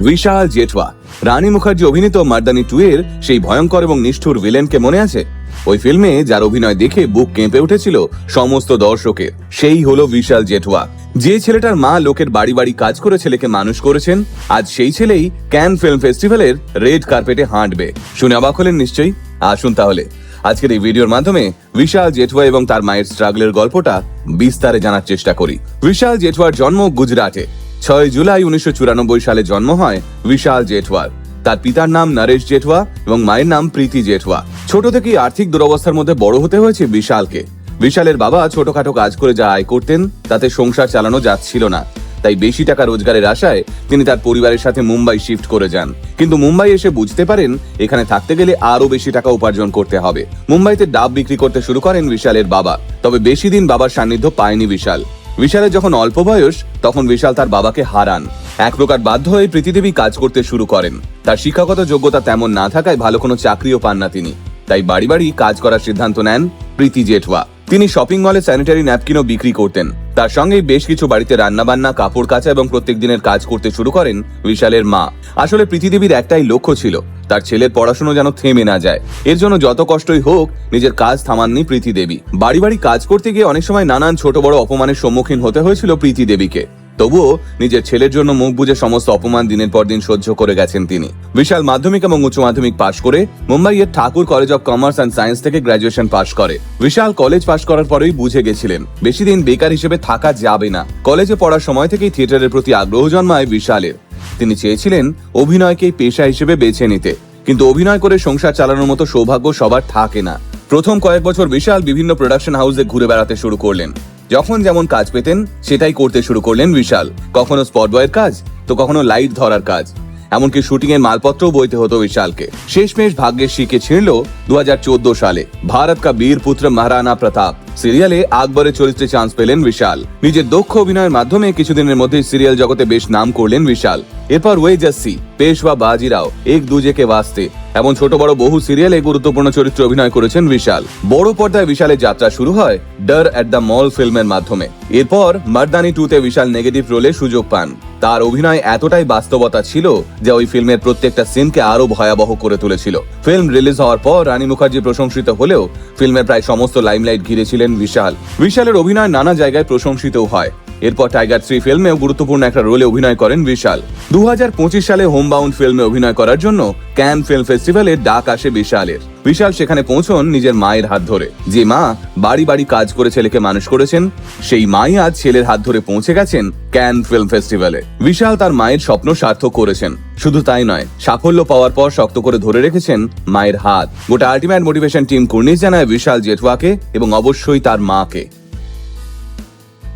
বিশাল জেঠওয়া রানী মুখার্জি অভিনীত মার্দানি টু এর সেই ভয়ঙ্কর এবং নিষ্ঠুর ভিলেনকে মনে আছে? ওই ফিল্মে যার অভিনয় দেখে বুক কেঁপে উঠেছিল সমস্ত দর্শকের, সেই হলো বিশাল জেঠওয়া যে ছেলেটার মা লোকের বাড়ি বাড়ি কাজ করে ছেলেকে মানুষ করেছেন, আজ সেই ছেলেই ক্যান ফিল্ম ফেস্টিভ্যালের রেড কার্পেটে হাঁটবে। শুনে অবাক হলেন নিশ্চয়ই? আসুন তাহলে। আজকের এই ভিডিওর মাধ্যমে বিশাল জেঠওয়া এবং তার মায়ের স্ট্রাগলের গল্পটা বিস্তারে জানার চেষ্টা করি। বিশাল জেঠওয়ার জন্ম গুজরাটে। ছয় জুলাই উনিশশো চুরানব্বই সালে জন্ম হয় বিশাল জেঠওয়ার তার পিতার নাম নরেশ জেঠওয়া এবং মায়ের নাম প্রীতি জেঠওয়া। ছোট থেকেই আর্থিক দুরবস্থার মধ্যে বড় হতে হয়েছে বিশালকে। বিশালের বাবা ছোটখাটো কাজ করে যা আয় করতেন, তাতে সংসার চালানো যাচ্ছিল না। তাই বেশি টাকা রোজগারের আশায় তিনি তার পরিবারের সাথে মুম্বাই শিফট করে যান। কিন্তু মুম্বাই এসে বুঝতে পারেন, এখানে থাকতে গেলে আরও বেশি টাকা উপার্জন করতে হবে। মুম্বাইতে ডাব বিক্রি করতে শুরু করেন বিশালের বাবা। তবে বেশি দিন বাবার সান্নিধ্য পায়নি বিশাল। বিশালের যখন অল্প বয়স, তখন বিশাল তার বাবাকে হারান। এক প্রকার বাধ্য হয়ে প্রীতিদেবী কাজ করতে শুরু করেন। তার শিক্ষাগত যোগ্যতা তেমন না থাকায় ভালো কোনো চাকরিও পান না তিনি। তাই বাড়ি বাড়ি কাজ করার সিদ্ধান্ত নেন প্রীতি জেঠওয়া তিনি শপিং মলে স্যানিটারি ন্যাপকিনও বিক্রি করতেন। তার সঙ্গেই বেশ কিছু বাড়িতে রান্নাবান্না, কাপড় কাচা এবং প্রত্যেক দিনের কাজ করতে শুরু করেন বিশালের মা। আসলে পৃথিবীর একটাই লক্ষ্য ছিল, তার ছেলের পড়াশুনো যেন থেমে না যায়। এর জন্য যত কষ্টই হোক, নিজের কাজ থামাননি প্রীতি দেবী। বাড়ি বাড়ি কাজ করতে গিয়ে অনেক সময় নানান ছোট বড় অপমানের সম্মুখীন হতে হয়েছিল প্রীতি দেবীকে। তবুও নিজের ছেলের জন্য মুখ বুঝে সমস্ত অপমান দিনের পর দিন সহ্য করে গেছেন তিনি। বিশাল মাধ্যমিক এবং উচ্চ মাধ্যমিক পাশ করে মুম্বাইয়ের Thakur college of commerce and science থেকে গ্রাজুয়েশন পাশ করে। বিশাল কলেজ পাশ করার পরেই বুঝে গেছিলেন, বেশি দিন বেকার হিসেবে থাকা যাবে না। কলেজে পড়ার সময় থেকেই থিয়েটারের প্রতি আগ্রহ জন্মায় বিশালের। তিনি চেয়েছিলেন অভিনয়কে পেশা হিসেবে বেছে নিতে। কিন্তু অভিনয় করে সংসার চালানোর মতো সৌভাগ্য সবার থাকে না। প্রথম কয়েক বছর বিশাল বিভিন্ন প্রোডাকশন হাউসে ঘুরে বেড়াতে শুরু করলেন। যখন যেমন কাজ পেতেন, সেটাই করতে শুরু করলেন বিশাল। কখনো স্পট বয়ের কাজ, তো কখনো লাইট ধরার কাজ। এমনকি শুটিং এর মালপত্রও বইতে হতো বিশালকে। শেষমেশ ভাগ্যের শিখে ছিঁড়ল দু হাজার চোদ্দ সালে। ভারত কা বীর পুত্র মহারানা প্রতাপ। সিরিয়ালে আকবরের চরিত্রে চান্স পেলেন বিশাল। নিজের দক্ষ অভিনয়ের মাধ্যমে কিছুদিনের মধ্যে সিরিয়াল জগতে বেশ নাম করলেন বিশাল। এরপর ওয়ে জাসি পেশওয়া বাজিরাও, এক দুজেকে বাস্তে এমন ছোট বড় বহু সিরিয়ালে গুরুত্বপূর্ণ চরিত্রে অভিনয় করেছেন বিশাল। বড় পর্দায় বিশালের যাত্রা শুরু হয় ডার অ্যাট দ্য মল ফিল্মের মাধ্যমে। এরপর মার্দানি টুতে বিশাল নেগেটিভ রোলে সুযোগ পান। তার অভিনয় এতটাই বাস্তবতা ছিল যে ওই ফিল্মের প্রত্যেকটা সিনকে আরও ভয়াবহ করে তুলেছিল। ফিল্ম রিলিজ হওয়ার পর রানী মুখার্জি প্রশংসিত হলেও ফিল্মের প্রায় সমস্ত লাইমলাইট ঘিরেছিলেন বিশাল। বিশালের অভিনয় নানা জায়গায় প্রশংসিতও হয়। এরপর টাইগার থ্রি ফিল্মেও গুরুত্বপূর্ণ একটা রোলে অভিনয় করেন বিশাল। দুহাজার পঁচিশ সালে হোমবাউন্ড ফিল্মে অভিনয় করার জন্য ক্যান ফিল্ম ফেস্টিভ্যালে ডাক আসে বিশালের। বিশাল সেখানে পৌঁছন নিজের মায়ের হাত ধরে। যে মা বাড়ি বাড়ি কাজ করে ছেলেকে মানুষ করেছেন, সেই মাই আজ ছেলের হাত ধরে পৌঁছে গেছেন ক্যান ফিল্ম ফেস্টিভ্যালে। বিশাল তার মায়ের স্বপ্ন সার্থক করেছেন। শুধু তাই নয়, সাফল্য পাওয়ার পর শক্ত করে ধরে রেখেছেন মায়ের হাত। গোটা আলটিমেট মোটিভেশন টিম কুর্নিশ জানায় বিশাল জেঠওয়াকে এবং অবশ্যই তার মাকে।